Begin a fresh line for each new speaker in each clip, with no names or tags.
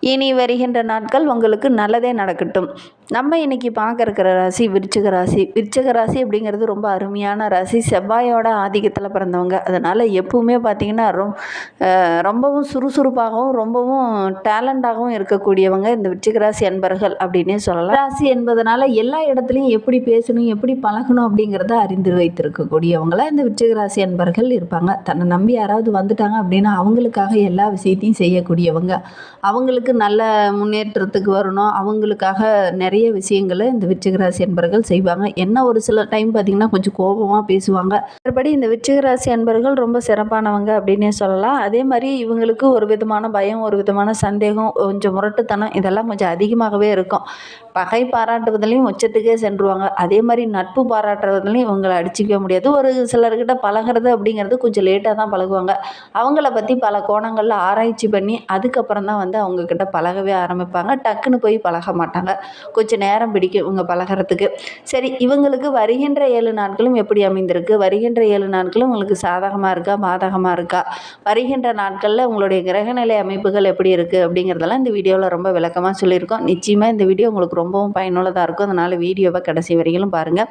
இனி வருகின்ற நாட்கள் உங்களுக்கு நல்லதே நடக்கட்டும். நம்ம இன்றைக்கி பார்க்க இருக்கிற ராசி விருச்சிக ராசி. விருச்சிக ராசி அப்படிங்கிறது ரொம்ப அருமையான ராசி. செவ்வாயோட ஆதிக்கத்தில் பிறந்தவங்க. அதனால் எப்பவுமே பார்த்திங்கன்னா ரொம் ரொம்பவும் சுறுசுறுப்பாகவும் ரொம்பவும் டேலண்டாகவும் இருக்கக்கூடியவங்க இந்த விருச்சிக ராசி அன்பர்கள் அப்படின்னே சொல்லலாம். ராசி என்பதனால எல்லா இடத்துலையும் எப்படி பேசணும் எப்படி பழகணும் அப்படிங்கிறத அறிந்து வைத்திருக்கக்கூடியவங்கள இந்த விருச்சிக ராசி அன்பர்கள் இருப்பாங்க. தன்னை நம்பி யாராவது வந்துட்டாங்க அப்படின்னா அவங்களுக்காக எல்லா விஷயத்தையும் செய்யக்கூடியவங்க. அவங்களுக்கு நல்ல முன்னேற்றத்துக்கு வரணும். அவங்களுக்காக நிறைய விஷயங்களை இந்த விருச்சிகராசி அன்பர்கள் செய்வாங்க. என்ன ஒரு சில டைம் பார்த்திங்கன்னா கொஞ்சம் கோபமாக பேசுவாங்க. மற்றபடி இந்த விருச்சிகராசி அன்பர்கள் ரொம்ப சிறப்பானவங்க அப்படின்னே சொல்லலாம். அதே மாதிரி இவங்களுக்கு ஒரு விதமான பயம் ஒரு விதமான சந்தேகம் கொஞ்சம் முரட்டுத்தனம் இதெல்லாம் கொஞ்சம் அதிகமாகவே இருக்கும். பகை பாராட்டுவதிலையும் உச்சத்துக்கே சென்றுவாங்க. அதே மாதிரி நட்பு பாராட்டுறதுலையும் இவங்களை அடிச்சிக்க முடியாது. ஒரு சிலர்கிட்ட பழகுறது அப்படிங்கிறது கொஞ்சம் லேட்டாக தான் பழகுவாங்க. அவங்கள பற்றி பல கோணங்களில் ஆராய்ச்சி பண்ணி அதுக்கப்புறம் தான் வந்து அவங்கக்கிட்ட பழகவே ஆரம்பிப்பாங்க. டக்குன்னு போய் பழக மாட்டாங்க. கொஞ்சம் கொஞ்சம் நேரம் பிடிக்கும் இவங்க பழகுறதுக்கு. சரி இவங்களுக்கு வருகின்ற ஏழு நாட்களும் எப்படி அமைந்திருக்கு? வருகின்ற ஏழு நாட்களும் உங்களுக்கு சாதகமாக இருக்கா? பாதகமாக இருக்கா? வருகின்ற நாட்களில் உங்களுடைய கிரகநிலை அமைப்புகள் எப்படி இருக்குது அப்படிங்கிறதெல்லாம் இந்த வீடியோவில் ரொம்ப விளக்கமாக சொல்லியிருக்கோம். நிச்சயமாக இந்த வீடியோ உங்களுக்கு ரொம்பவும் பயனுள்ளதாக இருக்கும். அதனால் வீடியோவை கடைசி வரையிலும் பாருங்கள்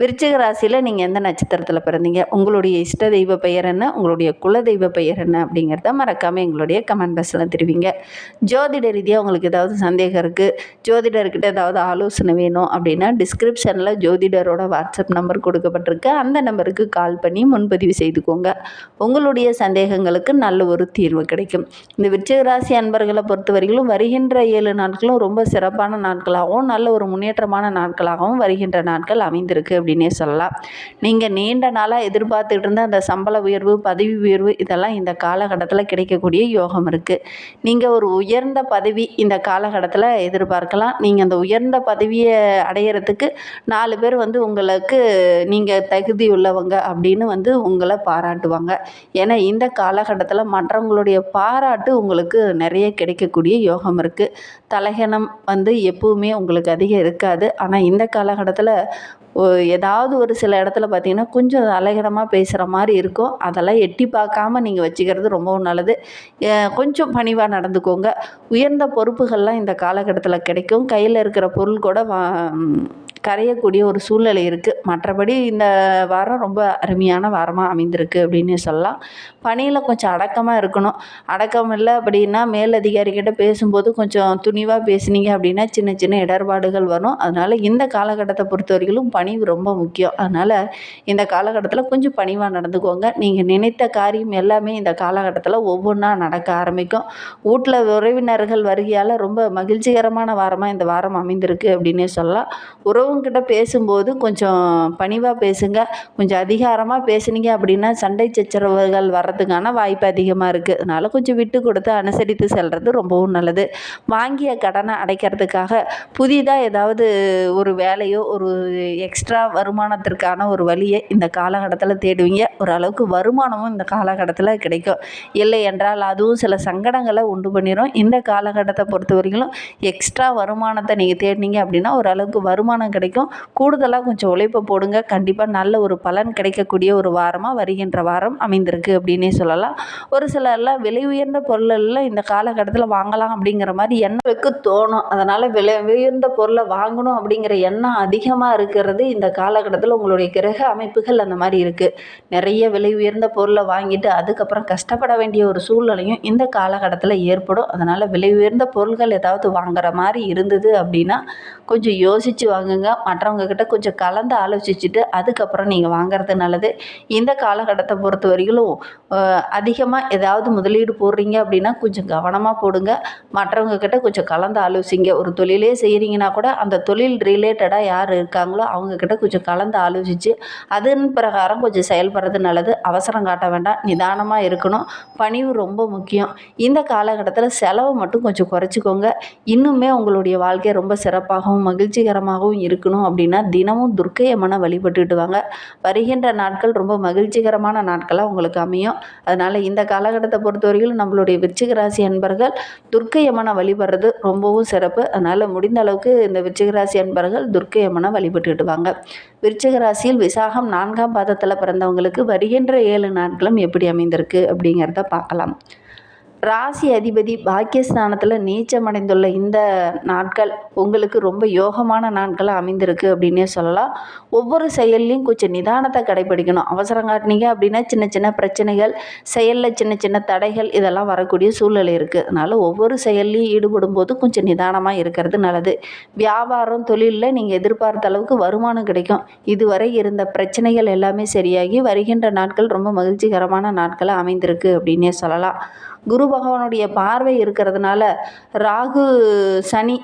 விருச்சிக ராசியில் நீங்கள் எந்த நட்சத்திரத்தில் பிறந்தீங்க? உங்களுடைய இஷ்ட தெய்வ பெயர் என்ன? உங்களுடைய குல தெய்வ பெயர் என்ன? அப்படிங்கிறத மறக்காமல் எங்களுடைய கமெண்ட் பாக்ஸில் தெரிவிங்க. ஜோதிட ரீதியாக உங்களுக்கு ஏதாவது சந்தேகம் இருக்குது ஜோதிடர்கிட்ட ஏதாவது ஆலோசனை வேணும் அப்படின்னா டிஸ்கிரிப்ஷனில் ஜோதிடரோட வாட்ஸ்அப் நம்பர் கொடுக்கப்பட்டிருக்கு. அந்த நம்பருக்கு கால் பண்ணி முன்பதிவு செய்துக்கோங்க. உங்களுடைய சந்தேகங்களுக்கு நல்ல ஒரு தீர்வு கிடைக்கும். இந்த விருச்சிக ராசி அன்பர்களை பொறுத்தவரையிலும் வருகின்ற ஏழு நாட்களும் ரொம்ப சிறப்பான நாட்களாகவும் நல்ல ஒரு முன்னேற்றமான நாட்களாகவும் வருகின்ற நாட்கள் அமைந்திருக்கு. அப்படின்னே சொல்லலாம். நீங்கள் நீண்ட நாளாக எதிர்பார்த்துட்டு இருந்த அந்த சம்பள உயர்வு பதவி உயர்வு இதெல்லாம் இந்த காலகட்டத்தில் கிடைக்கக்கூடிய யோகம் இருக்குது நீங்கள் ஒரு உயர்ந்த பதவி இந்த காலகட்டத்தில் எதிர்பார்க்கலாம். நீங்கள் அந்த உயர்ந்த பதவியை அடையிறதுக்கு நாலு பேர் வந்து உங்களுக்கு நீங்கள் தகுதி உள்ளவங்க அப்படின்னு வந்து உங்களை பாராட்டுவாங்க. ஏன்னா இந்த காலகட்டத்தில் மற்றவங்களுடைய பாராட்டு உங்களுக்கு நிறைய கிடைக்கக்கூடிய யோகம் இருக்குது தலைகணம் வந்து எப்பவுமே உங்களுக்கு அதிகம் இருக்காது. ஆனால் இந்த காலகட்டத்தில் ஏதாவது ஒரு சில இடத்துல பார்த்தீங்கன்னா கொஞ்சம் அலகரமாக பேசுகிற மாதிரி இருக்கும். அதெல்லாம் எட்டி பார்க்காம நீங்கள் வச்சுக்கிறது ரொம்பவும் நல்லது. கொஞ்சம் பணிவாக நடந்துக்கோங்க. உயர்ந்த பொறுப்புகள்லாம் இந்த காலகட்டத்தில் கிடைக்கும். கையில் இருக்கிற பொருள் கூட வா கரையக்கூடிய ஒரு சூழ்நிலை இருக்குது மற்றபடி இந்த வாரம் ரொம்ப அருமையான வாரமாக அமைந்திருக்கு அப்படின்னு சொல்லலாம். பணியில் கொஞ்சம் அடக்கமாக இருக்கணும். அடக்கம் இல்லை அப்படின்னா மேலதிகாரிகிட்ட பேசும்போது கொஞ்சம் துணிவாக பேசுனீங்க அப்படின்னா சின்ன சின்ன இடர்பாடுகள் வரும். அதனால் இந்த காலகட்டத்தை பொறுத்த வரைக்கும் பணிவு ரொம்ப முக்கியம். அதனால் இந்த காலகட்டத்தில் கொஞ்சம் பணிவாக நடந்துக்கோங்க. நீங்கள் நினைத்த காரியம் எல்லாமே இந்த காலகட்டத்தில் ஒவ்வொன்றா நடக்க ஆரம்பிக்கும். வீட்டில் உறவினர்கள் வருகையால் ரொம்ப மகிழ்ச்சிகரமான வாரமாக இந்த வாரம் அமைந்திருக்கு அப்படின்னே சொல்லலாம். உறவுங்கிட்ட பேசும்போது கொஞ்சம் பணிவாக பேசுங்க. கொஞ்சம் அதிகாரமாக பேசுனீங்க அப்படின்னா சண்டை சச்சரவுகள் வர்றதுக்கான வாய்ப்பு அதிகமாக இருக்குது அதனால் கொஞ்சம் விட்டு கொடுத்து அனுசரித்து செல்கிறது ரொம்பவும் நல்லது. வாங்கிய கடனை அடைக்கிறதுக்காக புதிதாக ஏதாவது ஒரு வேலையோ ஒரு எக்ஸ்ட்ரா வருமானத்திற்கான ஒரு வழியை இந்த காலகட்டத்தில் தேடுவீங்க. ஓரளவுக்கு வருமானமும் இந்த காலகட்டத்தில் கிடைக்கும். இல்லை என்றால் அதுவும் சில சங்கடங்களை உண்டு பண்ணிடும் இந்த காலகட்டத்தை பொறுத்த வரைக்கும் எக்ஸ்ட்ரா வருமானத்தை நீங்கள் தேடினீங்க அப்படின்னா ஓரளவுக்கு வருமானம் கிடைக்கும். கூடுதலாக கொஞ்சம் உழைப்பை போடுங்க. கண்டிப்பாக நல்ல ஒரு பலன் கிடைக்கக்கூடிய ஒரு வாரமாக வருகின்ற வாரம் அமைந்திருக்கு அப்படின்னே சொல்லலாம். ஒரு சிலர்லாம் விலை உயர்ந்த பொருளெல்லாம் இந்த காலகட்டத்தில் வாங்கலாம் அப்படிங்கிற மாதிரி எண்ணங்களுக்கு தோணும். அதனால் விலை உயர்ந்த பொருளை வாங்கணும் அப்படிங்கிற எண்ணம் அதிகமாக இருக்கிறது இந்த காலகட்டத்தில் உங்களுடைய கிரக அமைப்புகள் அந்த மாதிரி இருக்குது நிறைய விலை உயர்ந்த பொருளை வாங்கிட்டு அதுக்கப்புறம் கஷ்டப்பட வேண்டிய ஒரு சூழ்நிலையும் இந்த காலகட்டத்தில் ஏற்படும். அதனால் விலை உயர்ந்த பொருள்கள் ஏதாவது வாங்குற மாதிரி இருந்தது அப்படின்னா கொஞ்சம் யோசித்து வாங்குங்க. மற்றவங்க கிட்ட கொஞ்சம் கலந்து ஆலோசிச்சுட்டு அதுக்கப்புறம் நீங்கள் வாங்குறது நல்லது. இந்த காலகட்டத்தை பொறுத்த வரைக்கும் அதிகமாக ஏதாவது முதலீடு போடுறீங்க அப்படின்னா கொஞ்சம் கவனமாக போடுங்க. மற்றவங்க கிட்ட கொஞ்சம் கலந்து ஆலோசிங்க. ஒரு தொழிலே செய்கிறீங்கன்னா கூட அந்த தொழில் ரிலேட்டடாக யார் இருக்காங்களோ அவங்க அவங்கக்கிட்ட கொஞ்சம் கலந்து ஆலோசித்து அதன் பிரகாரம் கொஞ்சம் செயல்படுறது நல்லது. அவசரம் காட்ட வேண்டாம். நிதானமாக இருக்கணும். பணிவு ரொம்ப முக்கியம். இந்த காலகட்டத்தில் செலவை மட்டும் கொஞ்சம் குறைச்சிக்கோங்க. இன்னுமே உங்களுடைய வாழ்க்கை ரொம்ப சிறப்பாகவும் மகிழ்ச்சிகரமாகவும் இருக்கணும் அப்படின்னா தினமும் துர்க்கையம்மனை வழிபட்டுட்டு வாங்க. வருகின்ற நாட்கள் ரொம்ப மகிழ்ச்சிகரமான நாட்களாக உங்களுக்கு அமையும். அதனால் இந்த காலகட்டத்தை பொறுத்தவரையிலும் நம்மளுடைய விருச்சிக ராசி அன்பர்கள் துர்க்கையம்மனை வழிபடுறது ரொம்பவும் சிறப்பு. அதனால் முடிந்த அளவுக்கு இந்த விருச்சிக ராசி அன்பர்கள் துர்க்கையம்மனை வழிபட்டுட்டு வாங்க. விருச்சிக ராசியில் விசாகம் நான்காம் பாதத்தில் பிறந்தவங்களுக்கு வருகின்ற ஏழு நாட்களும் எப்படி அமைந்திருக்கு அப்படிங்கிறத பார்க்கலாம். ராசி அதிபதி பாக்கியஸ்தானத்தில் நீச்சமடைந்துள்ள இந்த நாட்கள் உங்களுக்கு ரொம்ப யோகமான நாட்களாக அமைந்திருக்கு அப்படின்னே சொல்லலாம். ஒவ்வொரு செயல்லையும் கொஞ்சம் நிதானத்தை கடைபிடிக்கணும். அவசரம் காட்டினீங்க அப்படின்னா சின்ன சின்ன பிரச்சனைகள் செயலில் சின்ன சின்ன தடைகள் இதெல்லாம் வரக்கூடிய சூழ்நிலை இருக்குது அதனால் ஒவ்வொரு செயல்லையும் ஈடுபடும் போது கொஞ்சம் நிதானமாக இருக்கிறது நல்லது. வியாபாரம் தொழிலில் நீங்கள் எதிர்பார்த்த அளவுக்கு வருமானம் கிடைக்கும். இதுவரை இருந்த பிரச்சனைகள் எல்லாமே சரியாகி வருகின்ற நாட்கள் ரொம்ப மகிழ்ச்சிகரமான நாட்களாக அமைந்திருக்கு அப்படின்னே சொல்லலாம். குரு பகவானுடைய பார்வை இருக்கிறதுனால ராகு சனி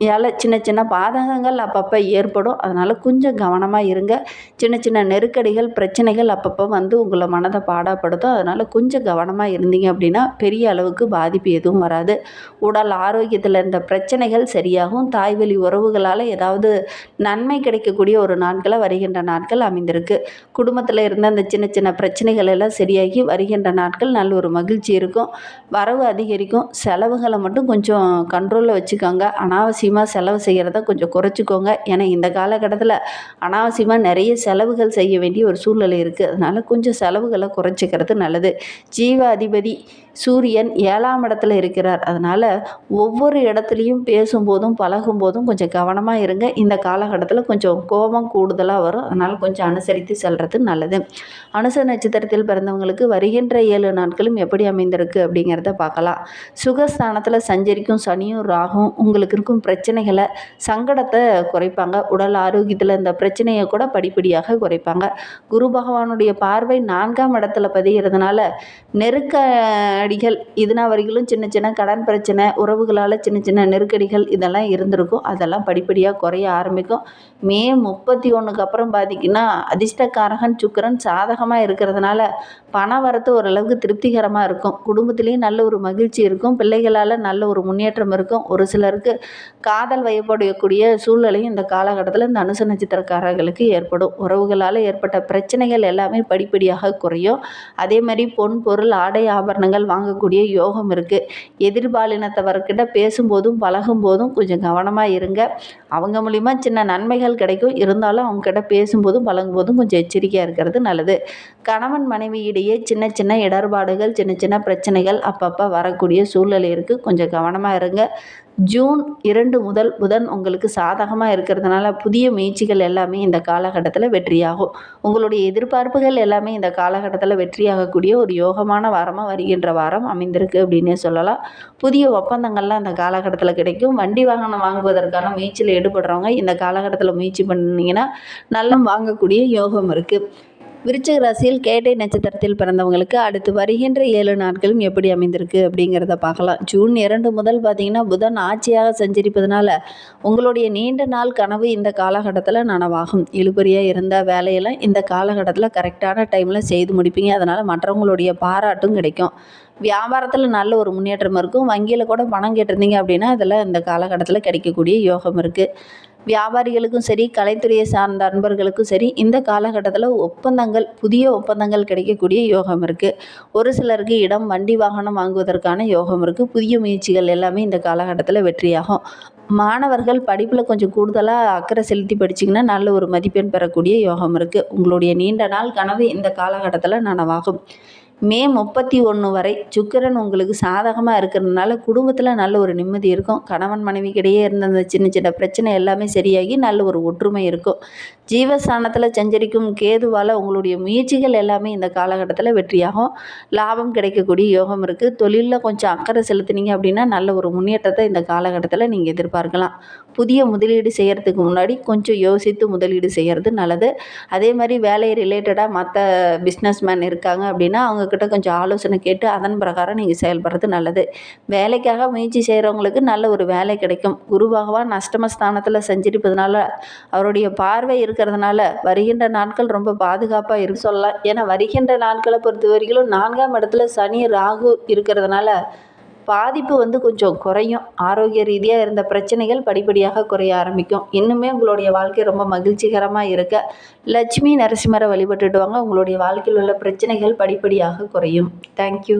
யால் சின்ன சின்ன பாதகங்கள் அப்பப்போ ஏற்படும். அதனால் கொஞ்சம் கவனமாக இருங்க. சின்ன சின்ன நெருக்கடிகள் பிரச்சனைகள் அப்பப்போ வந்து உங்களை மனதை பாடாப்படுத்தும். அதனால் கொஞ்சம் கவனமாக இருந்தீங்க அப்படின்னா பெரிய அளவுக்கு பாதிப்பு எதுவும் வராது. உடல் ஆரோக்கியத்தில் இருந்த பிரச்சனைகள் சரியாகும். தாய்வழி உறவுகளால் ஏதாவது நன்மை கிடைக்கக்கூடிய ஒரு நாட்களை வருகின்ற நாட்கள் அமைந்திருக்கு. குடும்பத்தில் இருந்த அந்த சின்ன சின்ன பிரச்சனைகள் எல்லாம் சரியாகி வருகின்ற நாட்கள் நல்ல ஒரு மகிழ்ச்சி இருக்கும். வரவு அதிகரிக்கும். செலவுகளை மட்டும் கொஞ்சம் கண்ட்ரோலில் வச்சுக்கோங்க. அனாவசியமாக செலவு செய்கிறத கொஞ்சம் குறைச்சிக்கோங்க. ஏன்னா இந்த காலகட்டத்தில் அனாவசியமாக நிறைய செலவுகள் செய்ய வேண்டிய ஒரு சூழ்நிலை இருக்குது அதனால் கொஞ்சம் செலவுகளை குறைச்சிக்கிறது நல்லது. ஜீவ அதிபதி சூரியன் ஏழாம் இடத்துல இருக்கிறார். அதனால் ஒவ்வொரு இடத்துலையும் பேசும்போதும் பழகும்போதும் கொஞ்சம் கவனமாக இருங்க. இந்த காலகட்டத்தில் கொஞ்சம் கோபம் கூடுதலாக வரும். அதனால் கொஞ்சம் அனுசரித்து செல்வது நல்லது. அனுச நட்சத்திரத்தில் பிறந்தவங்களுக்கு வருகின்ற ஏழு நாட்களும் எப்படி அமைந்திருக்கு அப்படிங்கிறத பார்க்கலாம். சுகஸ்தானத்தில் சஞ்சரிக்கும் சனியும் ராகும் உங்களுக்கு இருக்கும் பிரச்சனைகளை சங்கடத்தை குறைப்பாங்க. உடல் ஆரோக்கியத்தில் இந்த பிரச்சனையை கூட படிப்படியாக குறைப்பாங்க. குரு பகவானுடைய பார்வை நான்காம் இடத்துல பதிகிறதுனால நெருக்க நெருக்கடிகள் இதுனா வரைக்கும் சின்ன சின்ன கடன் பிரச்சனை உறவுகளால் சின்ன சின்ன நெருக்கடிகள் இதெல்லாம் இருந்திருக்கும். அதெல்லாம் படிப்படியாக குறைய ஆரம்பிக்கும். மே முப்பத்தி ஒன்றுக்கு அப்புறம் பார்த்திங்கன்னா அதிர்ஷ்டக்காரகன் சுக்கரன் சாதகமாக இருக்கிறதுனால பண வரத்து ஓரளவுக்கு திருப்திகரமாக இருக்கும். குடும்பத்துலேயும் நல்ல ஒரு மகிழ்ச்சி இருக்கும். பிள்ளைகளால் நல்ல ஒரு முன்னேற்றம் இருக்கும். ஒரு சிலருக்கு காதல் வயப்படக்கூடிய சூழ்நிலையும் இந்த காலகட்டத்தில் இந்த அனுச நட்சத்திரக்காரர்களுக்கு ஏற்படும். உறவுகளால் ஏற்பட்ட பிரச்சனைகள் எல்லாமே படிப்படியாக குறையும். அதே மாதிரி பொன் பொருள் ஆடை ஆபரணங்கள் வாங்கக்கூடிய யோகம் இருக்குது எதிர்பாலினத்தவர்கிட்ட பேசும்போதும் பழகும் போதும் கொஞ்சம் கவனமாக இருங்க. அவங்க மூலிமா சின்ன நன்மைகள் கிடைக்கும். இருந்தாலும் அவங்கக்கிட்ட பேசும்போதும் பழகும்போதும் கொஞ்சம் எச்சரிக்கையாக இருக்கிறது நல்லது. கணவன் மனைவியிடையே சின்ன சின்ன இடர்பாடுகள் சின்ன சின்ன பிரச்சனைகள் அப்பப்போ வரக்கூடிய சூழ்நிலை இருக்குது கொஞ்சம் கவனமாக இருங்க. ஜூன் இரண்டு முதல் புதன் உங்களுக்கு சாதகமாக இருக்கிறதுனால புதிய முயற்சிகள் எல்லாமே இந்த காலகட்டத்தில் வெற்றியாகும். உங்களுடைய எதிர்பார்ப்புகள் எல்லாமே இந்த காலகட்டத்தில் வெற்றியாகக்கூடிய ஒரு யோகமான வாரமாக வருகின்ற வாரம் அமைந்திருக்கு அப்படின்னே சொல்லலாம். புதிய ஒப்பந்தங்கள்லாம் இந்த காலகட்டத்தில் கிடைக்கும். வண்டி வாகனம் வாங்குவதற்கான முயற்சியில் ஈடுபடுறவங்க இந்த காலகட்டத்தில் முயற்சி பண்ணிங்கன்னா நல்லா வாங்கக்கூடிய யோகம் இருக்குது விருச்சிக ராசியில் கேட்டை நட்சத்திரத்தில் பிறந்தவங்களுக்கு அடுத்து வருகின்ற ஏழு நாட்களும் எப்படி அமைந்திருக்கு அப்படிங்கிறத பார்க்கலாம். ஜூன் இரண்டு முதல் பார்த்தீங்கன்னா புதன் ஆட்சியாக சஞ்சரிப்பதனால உங்களுடைய நீண்ட நாள் கனவு இந்த காலகட்டத்தில் நனவாகும். இழுபறியாக இருந்த வேலையெல்லாம் இந்த காலகட்டத்தில் கரெக்டான டைமில் செய்து முடிப்பீங்க. அதனால் மற்றவங்களுடைய பாராட்டும் கிடைக்கும். வியாபாரத்தில் நல்ல ஒரு முன்னேற்றம் இருக்கும். வங்கியில் கூட பணம் கேட்டிருந்தீங்க அப்படின்னா அதில் இந்த காலகட்டத்தில் கிடைக்கக்கூடிய யோகம் இருக்குது வியாபாரிகளுக்கும் சரி கலைத்துறையை சார்ந்த நண்பர்களுக்கும் சரி இந்த காலகட்டத்தில் ஒப்பந்தங்கள் புதிய ஒப்பந்தங்கள் கிடைக்கக்கூடிய யோகம் இருக்குது ஒரு சிலருக்கு இடம் வண்டி வாகனம் வாங்குவதற்கான யோகம் இருக்குது புதிய முயற்சிகள் எல்லாமே இந்த காலகட்டத்தில் வெற்றியாகும். மாணவர்கள் படிப்பில் கொஞ்சம் கூடுதலாக அக்கறை செலுத்தி படிச்சிங்கன்னா நல்ல ஒரு மதிப்பெண் பெறக்கூடிய யோகம் இருக்குது உங்களுடைய நீண்ட நாள் கனவு இந்த காலகட்டத்தில் நனவாகும். மே முப்பத்தி ஒன்று வரை சுக்கிரன் உங்களுக்கு சாதகமாக இருக்கிறதுனால குடும்பத்தில் நல்ல ஒரு நிம்மதி இருக்கும். கணவன் மனைவிக்கிடையே இருந்த அந்த சின்ன சின்ன பிரச்சனை எல்லாமே சரியாகி நல்ல ஒரு ஒற்றுமை இருக்கும். ஜீவஸ்தானத்தில் சஞ்சரிக்கும் கேதுவால் உங்களுடைய முயற்சிகள் எல்லாமே இந்த காலகட்டத்தில் வெற்றியாகும். லாபம் கிடைக்கக்கூடிய யோகம் இருக்குது தொழிலில் கொஞ்சம் அக்கறை செலுத்துனீங்க அப்படின்னா நல்ல ஒரு முன்னேற்றத்தை இந்த காலகட்டத்தில் நீங்கள் எதிர்பார்க்கலாம். புதிய முதலீடு செய்கிறதுக்கு முன்னாடி கொஞ்சம் யோசித்து முதலீடு செய்கிறது நல்லது. அதே மாதிரி வேலை ரிலேட்டடாக மற்ற பிஸ்னஸ் மேன் இருக்காங்க அப்படின்னா அவங்கக்கிட்ட கொஞ்சம் ஆலோசனை கேட்டு அதன் பிரகாரம் நீங்கள் செயல்படுறது நல்லது. வேலைக்காக முயற்சி செய்கிறவங்களுக்கு நல்ல ஒரு வேலை கிடைக்கும். குரு பகவான் செஞ்சிருப்பதுனால அவருடைய பார்வை இருக்கிறதுனால வருகின்ற நாட்கள் ரொம்ப பாதுகாப்பாக இருக்கு சொல்லலாம். ஏன்னா வருகின்ற நாட்களை பொறுத்த வரைக்கும் நான்காம் இடத்துல சனி ராகு இருக்கிறதுனால பாதிப்பு வந்து கொஞ்சம் குறையும். ஆரோக்கிய ரீதியாக இருந்த பிரச்சனைகள் படிப்படியாக குறைய ஆரம்பிக்கும். இன்னுமே உங்களுடைய வாழ்க்கை ரொம்ப மகிழ்ச்சிகரமாக இருக்க லட்சுமி நரசிம்மரை வழிபட்டுடுவாங்க உங்களுடைய வாழ்க்கையில் உள்ள பிரச்சனைகள் படிப்படியாக குறையும். தேங்க்யூ